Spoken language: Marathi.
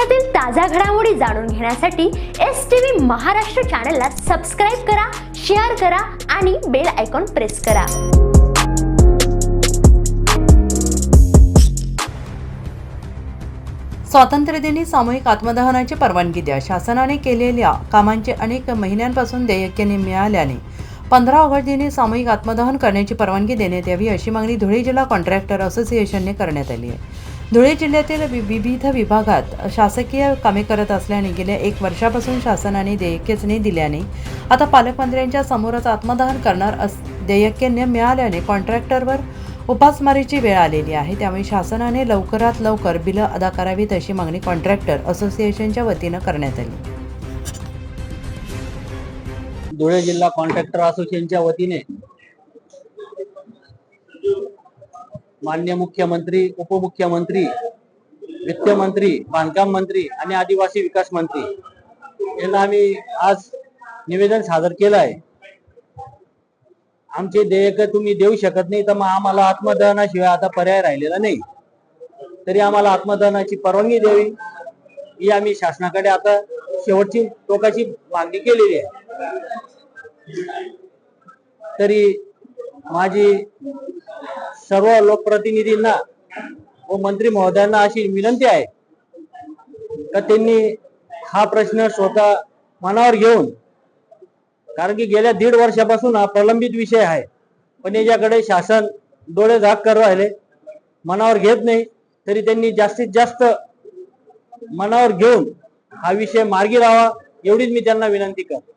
देशातील ताज्या घडामोडी जाणून घेण्यासाठी एस टी व्ही महाराष्ट्र चॅनलला सबस्क्राईब करा शेअर करा आणि बेल आयकॉन प्रेस करा. स्वातंत्र्यदिनी सामूहिक आत्मदहनाची परवानगी द्या. शासनाने केलेल्या कामांचे अनेक महिन्यांपासून देयकेने मिळाल्याने पंधरा ऑगस्ट दिनी सामूहिक आत्मदहन करण्याची परवानगी देण्यात यावी अशी मागणी धुळे जिल्हा कॉन्ट्रॅक्टर असोसिएशनने करण्यात आली आहे. धुळे जिल्ह्यातील विविध विभागात शासकीय कामे करत असल्याने गेल्या एक वर्षापासून शासनाने देयकेच दिल्याने आता पालकमंत्र्यांच्या समोरच आत्मदहन करणार अस देयके न मिळाल्याने कॉन्ट्रॅक्टरवर उपासमारीची वेळ आलेली आहे. त्यामुळे शासनाने लवकरात लवकर बिलं अदा करावीत अशी मागणी कॉन्ट्रॅक्टर असोसिएशनच्या वतीनं करण्यात आली. धुळे जिल्हा कॉन्ट्रॅक्टर असोसिएशनच्या वतीने मान्य मुख्यमंत्री उपमुख्यमंत्री वित्तमंत्री बांधकाम मंत्री आणि आदिवासी विकास मंत्री यांना आम्ही आज निवेदन सादर केलं आहे आमचे देयक तुम्ही देऊ शकत नाही तर मग आम्हाला आत्मदहनाशिवाय आता पर्याय राहिलेला नाही. तरी आम्हाला आत्मदहनाची परवानगी द्यावी ही आम्ही शासनाकडे आता शेवटची टोकाची मागणी केलेली आहे. तरी माझी सर्व लोकप्रतिनिधींना व मंत्री महोदयांना अशी विनंती आहे का त्यांनी हा प्रश्न स्वतः मनावर घेऊन कारण की गेल्या दीड वर्षापासून हा प्रलंबित विषय आहे पण याच्याकडे शासन डोळे झाक करू राहिले मनावर घेत नाही तरी त्यांनी जास्तीत जास्त मनावर घेऊन हा विषय मार्गी लावा एवढीच मी त्यांना विनंती करतो.